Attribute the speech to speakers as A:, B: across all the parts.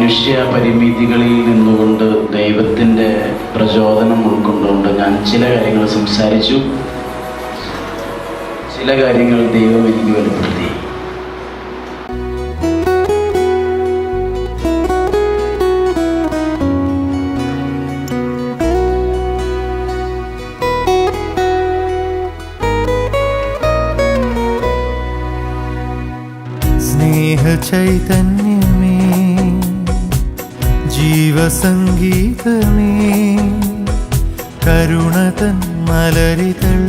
A: മനുഷ്യ പരിമിതികളിൽ നിന്നുകൊണ്ട് ദൈവത്തിന്റെ പ്രചോദനം ഉൾക്കൊണ്ടുകൊണ്ട് ഞാൻ ചില കാര്യങ്ങൾ സംസാരിച്ചു. ചില കാര്യങ്ങൾ ദൈവം എനിക്ക് വെളിപ്പെടുത്തി.
B: സ്നേഹചൈതന്യമേ ജീവസംഗീതമേ കരുണതൻ മലരിതൾ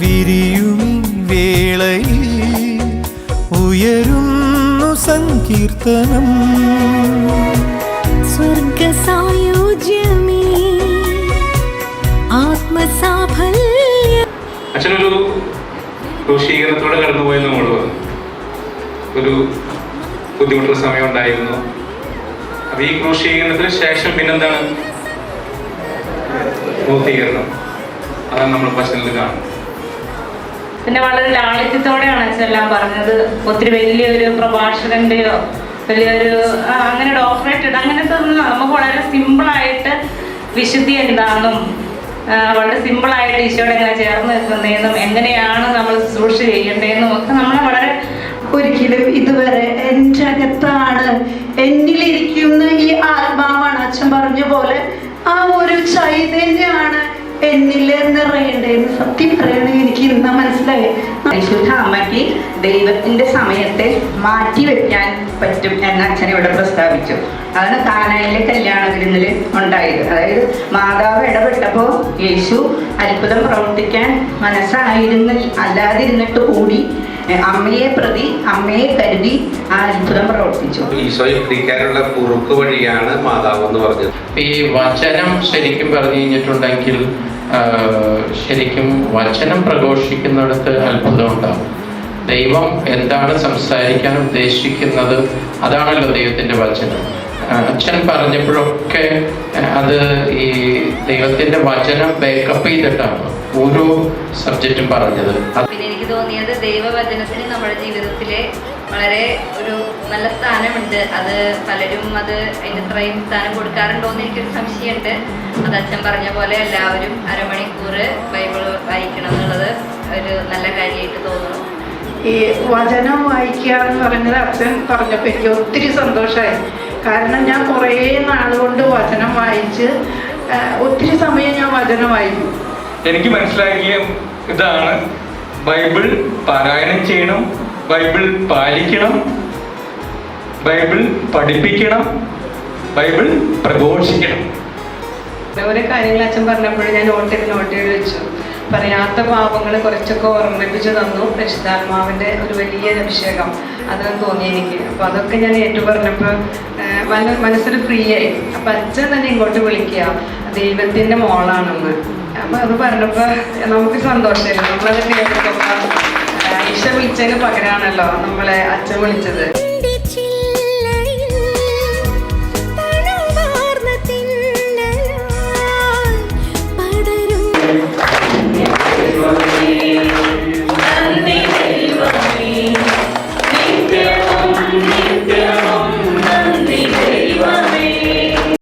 B: വിരിയുമി വേളയിൽ ഉയരുന്നു സങ്കീർത്തനം.
C: സ്വർഗസായോജ്യമേ ആത്മസാഫല്യ
D: അച്ഛനൊരു ദോഷീകരണത്തോടെ കടന്നുപോയെന്ന് നമ്മൾ പറഞ്ഞു. ഒരു ബുദ്ധിമുട്ടുള്ള സമയം ഉണ്ടായിരുന്നു ഈ ക്രൂശീകരണത്തിന് ശേഷം പിന്നെന്താണ്? പൂർത്തീകരണം. അതാണ് നമ്മൾ പശ്ചാത്തലത്തിൽ കാണുന്നത്.
E: പിന്നെ വളരെ ലാളിത്യത്തോടെയാണ് അച്ഛനെല്ലാം പറഞ്ഞത്. ഒത്തിരി വലിയൊരു പ്രഭാഷകന്റെയോ വലിയൊരു അങ്ങനെ ഡോക്ടറേറ്റ് അങ്ങനത്തെ ഒന്നും നമുക്ക് വളരെ സിമ്പിളായിട്ട് വിശുദ്ധി എന്താണെന്നും വളരെ സിമ്പിളായിട്ട് ഈശോയുടെ എങ്ങനെ ചേർന്ന് നിൽക്കുന്നതെന്നും എങ്ങനെയാണ് നമ്മൾ ശുശ്രൂഷ ചെയ്യേണ്ടതെന്നും ഒക്കെ നമ്മളെ വളരെ
F: ഒരിക്കലും ഇതുവരെ എന്റെ അകത്താണ് എന്നിലിരി ആത്മാവാണ്. അച്ഛൻ പറഞ്ഞ പോലെ ആ ഒരു ചൈതന്യമാണ് എന്നിൽ എന്ന് സത്യം പറയണേ. എനിക്ക് ഇന്ന മനസ്സിലായി.
G: പരിശുദ്ധ അമ്മയ്ക്ക് ദൈവത്തിന്റെ സമയത്തെ മാറ്റി വെക്കാൻ പറ്റും എന്ന് അച്ഛൻ ഇവിടെ പ്രസ്താവിച്ചു. അതാണ് കാനായിലെ കല്യാണ വിരുന്നിൽ ഉണ്ടായത്. അതായത് മാതാവ് ഇടപെട്ടപ്പോൾ യേശു അത്ഭുതം പ്രവർത്തിക്കാൻ മനസ്സായിരുന്നു അല്ലാതിരുന്നിട്ട് കൂടി അമ്മയെ പ്രതി അമ്മയെ കരുതി ആ പ്രവർത്തിച്ചു
H: ഈശോയെ പിടിക്കാനുള്ള കുറുക്ക് വഴിയാണ് മാതാവ് എന്ന് പറഞ്ഞത്.
I: ഈ വചനം ശരിക്കും പറഞ്ഞു കഴിഞ്ഞിട്ടുണ്ടെങ്കിൽ ശരിക്കും വചനം പ്രഘോഷിക്കുന്നിടത്ത് അത്ഭുതം ഉണ്ടാവും ദൈവം എന്താണ് സംസാരിക്കാൻ ഉദ്ദേശിക്കുന്നത് അതാണല്ലോ ദൈവത്തിന്റെ വചനം. അച്ഛൻ പറഞ്ഞപ്പോഴൊക്കെ അത് ഈ ദൈവത്തിന്റെ വചനം ബേക്കപ്പ് ചെയ്തിട്ടാണ് ഓരോ സബ്ജക്റ്റും പറഞ്ഞത്.
J: പിന്നെ എനിക്ക് തോന്നിയത് ദൈവവചനത്തിന് നമ്മുടെ ജീവിതത്തിലെ വളരെ ഒരു നല്ല സ്ഥാനമുണ്ട്. അത് പലരും അത് അതിന്റെ ഇത്രയും സ്ഥാനം കൊടുക്കാറുണ്ടോ എന്ന് എനിക്കൊരു സംശയമുണ്ട്. അത് അച്ഛൻ പറഞ്ഞ പോലെ എല്ലാവരും അരമണിക്കൂർ ബൈബിൾ വായിക്കണം എന്നുള്ളത് ഒരു നല്ല കാര്യമായിട്ട് തോന്നുന്നു.
F: ഈ വചനം വായിക്കുക എന്ന് പറഞ്ഞത് അച്ഛൻ പറഞ്ഞപ്പോൾ എനിക്ക് ഒത്തിരി സന്തോഷമായി. കാരണം ഞാൻ കുറേ നാളുകൊണ്ട് വചനം വായിച്ച് ഒത്തിരി സമയം ഞാൻ വചനം വായിക്കും.
D: എനിക്ക് മനസ്സിലാക്കിയ ഇതാണ് ബൈബിൾ പാരായണം ചെയ്യണം ബൈബിൾ പാലിക്കണം ബൈബിൾ പഠിപ്പിക്കണം ബൈബിൾ പ്രഘോഷിക്കണം.
K: ഓരോ കാര്യങ്ങൾ അച്ഛൻ പറഞ്ഞപ്പോൾ ഞാൻ നോട്ട് ചെയ്ത് നോട്ട് ചെയ്ത് വെച്ചു. പറയാത്ത പാപങ്ങൾ കുറച്ചൊക്കെ ഓർമ്മിപ്പിച്ച് തന്നു. രക്ഷിതാത്മാവിന്റെ ഒരു വലിയ അഭിഷേകം. അത് തോന്നി എനിക്ക്. അപ്പോൾ അതൊക്കെ ഞാൻ ഏറ്റു പറഞ്ഞപ്പോൾ മന- മനസ്സിൽ ഫ്രീ ആയി അപ്പം അച്ഛൻ തന്നെ ഇങ്ങോട്ട് വിളിക്കുക. ദൈവത്തിന്റെ മോളാണെന്ന്. അപ്പം അത് പറഞ്ഞപ്പോൾ നമുക്ക് സന്തോഷമായിരുന്നു. നമ്മളത് കേൾക്കുമ്പോൾ ഈശ വിളിച്ചതിന് പകരമാണല്ലോ നമ്മളെ അച്ഛൻ വിളിച്ചത്.